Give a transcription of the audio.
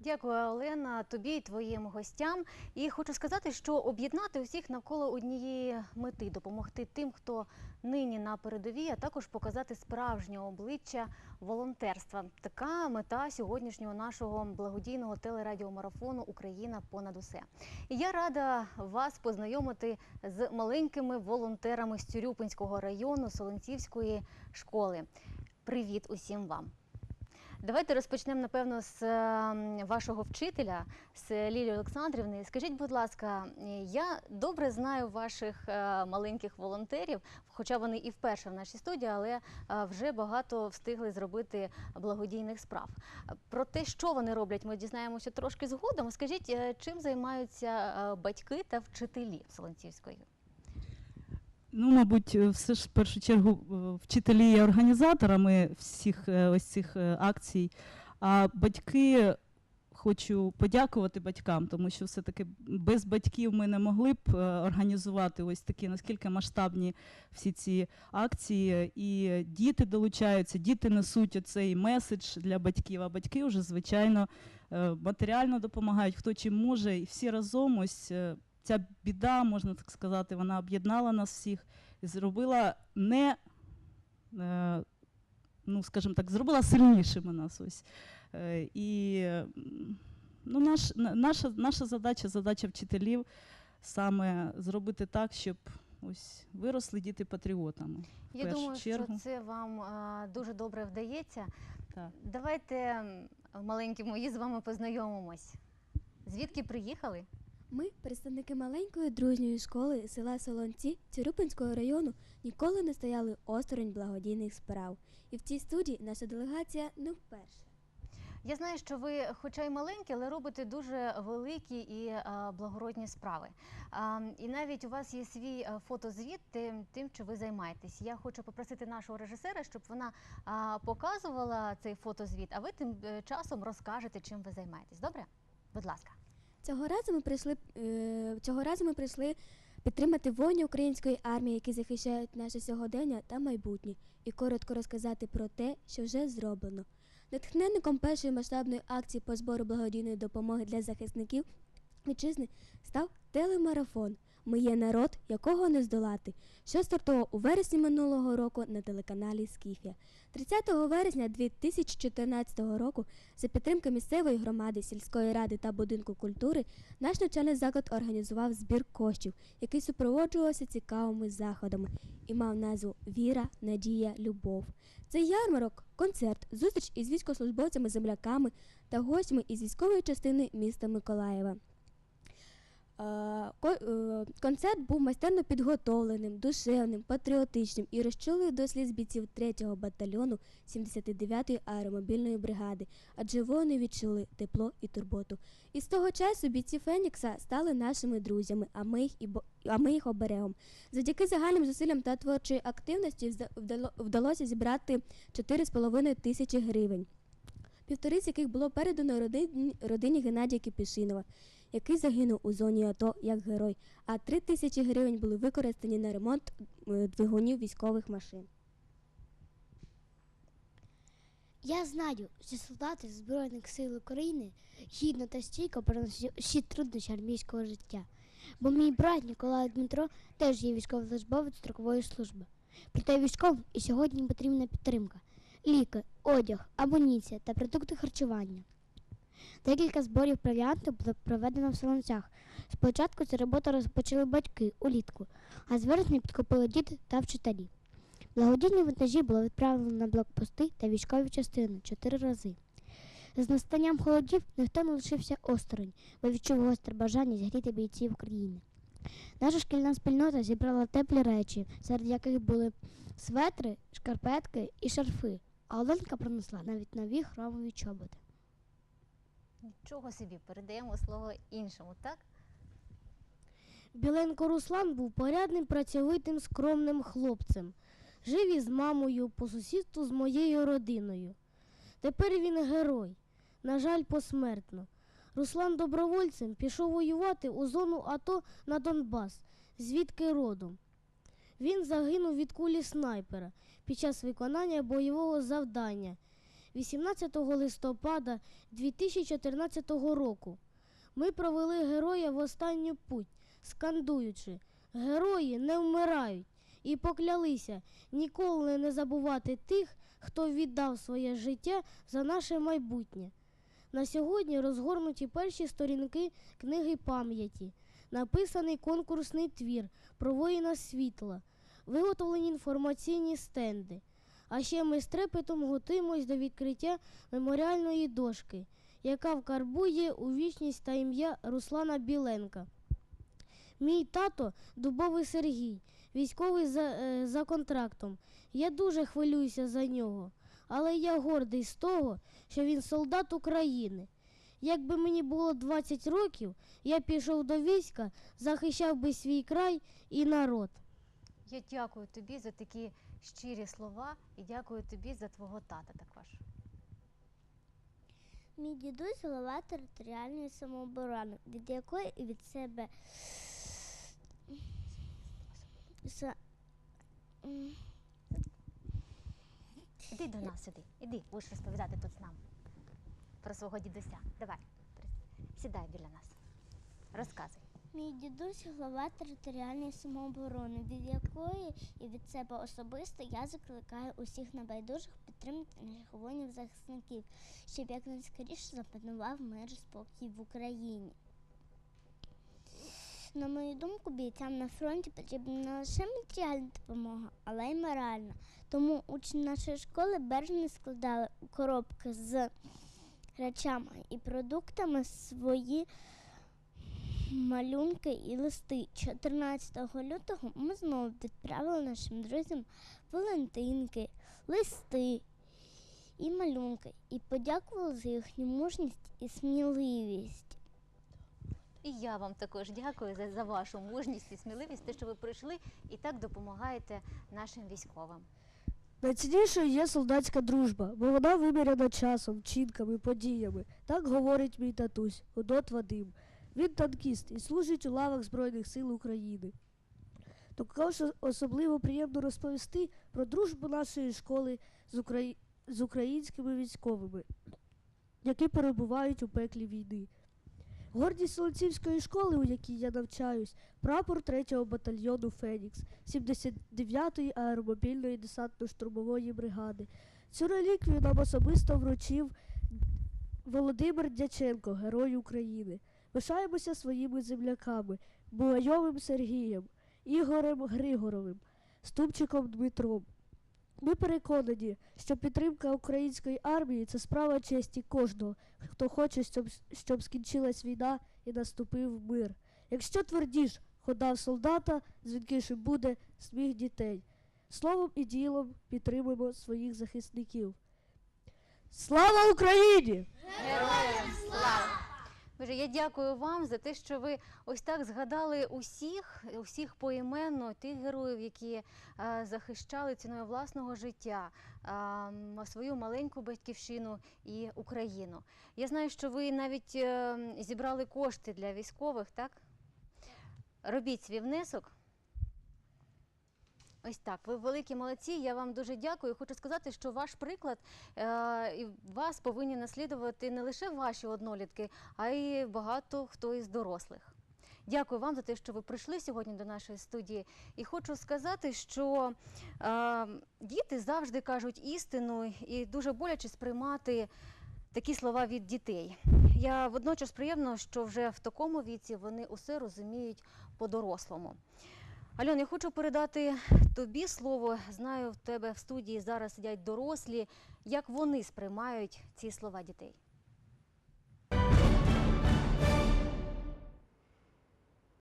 Дякую, Олена, тобі і твоїм гостям. І хочу сказати, що об'єднати усіх навколо однієї мети допомогти тим, хто нині на передовій, а також показати справжнє обличчя волонтерства. Така мета сьогоднішнього нашого благодійного телерадіомарафону Україна понад усе. І я рада вас познайомити з маленькими волонтерами з Цюрюпинського району Солонцівської школи. Привіт усім вам! Давайте розпочнемо, напевно, з е, вашого вчителя, з Лілії Олександрівни. Скажіть, будь ласка, е, я добре знаю ваших е, маленьких волонтерів, хоча вони і вперше в нашій студії, але е, вже багато встигли зробити благодійних справ. Про те, що вони роблять, ми дізнаємося трошки згодом. Скажіть, чим займаються батьки та вчителі Солонцівської? Ну, мабуть, е, все ж в першу чергу е, вчителі є організаторами всіх е, ось цих акцій. А батьки хочу подякувати батькам, тому що все-таки без батьків ми не могли б організувати ось такі наскільки масштабні всі ці акції. І діти долучаються, діти несуть оцей меседж для батьків. А батьки вже звичайно матеріально допомагають, хто чим може, і всі разом ось. Ця біда, можна так сказати, вона об'єднала нас всіх і зробила не, е, ну, скажімо так, зробила сильнішими нас. Ось. Е, і ну, наш, наша, наша задача, задача вчителів саме зробити так, щоб ось виросли діти патріотами. Я думаю, чергу. що це вам е, дуже добре вдається. Так. Давайте, маленькі мої, з вами познайомимось. Звідки приїхали? Ми, представники маленької дружньої школи села Солонці Цюрюпинського району, ніколи не стояли осторонь благодійних справ. І в цій студії наша делегація не вперше. Я знаю, що ви, хоча й маленькі, але робите дуже великі і е, благородні справи. А, і навіть у вас є свій е, фотозвіт тим, тим, що ви займаєтесь. Я хочу попросити нашого режисера, щоб вона а, показувала цей фотозвіт, а ви тим е, часом розкажете, чим ви займаєтесь. Добре? Будь ласка. Цього разу ми прийшли, е, цього разу ми прийшли підтримати воїнів української армії, які захищають наше сьогодення та майбутнє, і коротко розказати про те, що вже зроблено. Натхненником першої масштабної акції по збору благодійної допомоги для захисників вітчизни став телемарафон Ми є народ, якого не здолати, що стартував у вересні минулого року на телеканалі Скіфія. 30 вересня 2014 року за підтримки місцевої громади, сільської ради та будинку культури наш навчальний заклад організував збір коштів, який супроводжувався цікавими заходами і мав назву Віра, Надія, Любов. Цей ярмарок, концерт, зустріч із військовослужбовцями, земляками та гостями із військової частини міста Миколаєва. Е, е, Концерт був майстерно підготовленим, душевним, патріотичним і розчулив до сліз бійців 3-го батальйону 79-ї аеромобільної бригади, адже вони відчули тепло і турботу. І з того часу бійці Фенікса стали нашими друзями, а ми їх, і а ми їх оберегом. Завдяки загальним зусиллям та творчої активності вдалося зібрати 4,5 тисячі гривень півтори з яких було передано родині, Геннадія Кипішинова, який загинув у зоні АТО як герой, а три тисячі гривень були використані на ремонт е, двигунів військових машин. Я знаю, що солдати Збройних сил України гідно та стійко переносять всі труднощі армійського життя. Бо мій брат Ніколай Дмитро теж є військовослужбовець строкової служби. Проте військовим і сьогодні потрібна підтримка: ліки, одяг, амуніція та продукти харчування. Декілька зборів провіанту було проведено в Солонцях. Спочатку цю роботу розпочали батьки улітку, а з вересня підкупили діти та вчителі. Благодійні вантажі було відправлено на блокпости та військові частини чотири рази. З настанням холодів ніхто не лишився осторонь, бо відчув гостре бажання зігріти бійців України. Наша шкільна спільнота зібрала теплі речі, серед яких були светри, шкарпетки і шарфи, а Оленка принесла навіть нові хромові чоботи. Нічого собі, передаємо слово іншому, так? Біленко Руслан був порядним, працьовитим, скромним хлопцем. Жив із мамою по сусідству з моєю родиною. Тепер він герой, на жаль, посмертно. Руслан добровольцем пішов воювати у зону АТО на Донбас, звідки родом. Він загинув від кулі снайпера під час виконання бойового завдання. 18 листопада 2014 року. Ми провели героя в останню путь, скандуючи Герої не вмирають і поклялися ніколи не забувати тих, хто віддав своє життя за наше майбутнє. На сьогодні розгорнуті перші сторінки книги пам'яті, написаний конкурсний твір про воїна світла, виготовлені інформаційні стенди. А ще ми з трепетом готуємось до відкриття меморіальної дошки, яка вкарбує у вічність та ім'я Руслана Біленка. Мій тато дубовий Сергій, військовий за, е, за контрактом. Я дуже хвилююся за нього, але я гордий з того, що він солдат України. Якби мені було 20 років, я пішов до війська, захищав би свій край і народ. Я дякую тобі за такі щирі слова і дякую тобі за твого тата також. Мій дідусь голова територіальної самооборони, від якої і від себе Іди до нас сюди, іди, будеш розповідати тут з нами про свого дідуся. Давай, сідай біля нас. Розказуй. Мій дідусь голова територіальної самооборони, від якої і від себе особисто я закликаю усіх небайдужих підтримати наших воїнів захисників, щоб якнайскоріше запанував мир спокій в Україні. На мою думку, бійцям на фронті потрібна не лише матеріальна допомога, але й моральна. Тому учні нашої школи бережно складали коробки з речами і продуктами свої малюнки і листи. 14 лютого ми знову відправили нашим друзям Валентинки, листи і малюнки і подякували за їхню мужність і сміливість. І я вам також дякую за, за вашу мужність і сміливість, те, що ви прийшли і так допомагаєте нашим військовим. Найціннішою є солдатська дружба, бо вона виміряна часом, вчинками, подіями. Так говорить мій татусь, Одот Вадим. Він танкіст і служить у лавах Збройних сил України. Також особливо приємно розповісти про дружбу нашої школи з, Украї... з українськими військовими, які перебувають у пеклі війни. Гордість Солонцівської школи, у якій я навчаюсь, прапор 3-го батальйону Фенікс 79-ї аеромобільної десантно-штурмової бригади. Цю реліквію нам особисто вручив Володимир Дяченко, Герой України. Пишаємося своїми земляками, Бугайовим Сергієм, Ігорем Григоровим, Ступчиком Дмитром. Ми переконані, що підтримка української армії це справа честі кожного, хто хоче, щоб, щоб скінчилась війна і наступив мир. Якщо твердіш, хода солдата, дзвінкішим буде сміх дітей. Словом і ділом підтримуємо своїх захисників. Слава Україні! Героям! Боже, я дякую вам за те, що ви ось так згадали усіх, усіх поіменно, тих героїв, які е, захищали ціною власного життя е, свою маленьку батьківщину і Україну. Я знаю, що ви навіть е, зібрали кошти для військових, так? Робіть свій внесок. Ось так, ви великі молодці. Я вам дуже дякую. Хочу сказати, що ваш приклад е, вас повинні наслідувати не лише ваші однолітки, а й багато хто із дорослих. Дякую вам за те, що ви прийшли сьогодні до нашої студії. І хочу сказати, що е, діти завжди кажуть істину і дуже боляче сприймати такі слова від дітей. Я водночас приємно, що вже в такому віці вони усе розуміють по-дорослому. Альон, я хочу передати тобі слово. Знаю, в тебе в студії зараз сидять дорослі. Як вони сприймають ці слова дітей?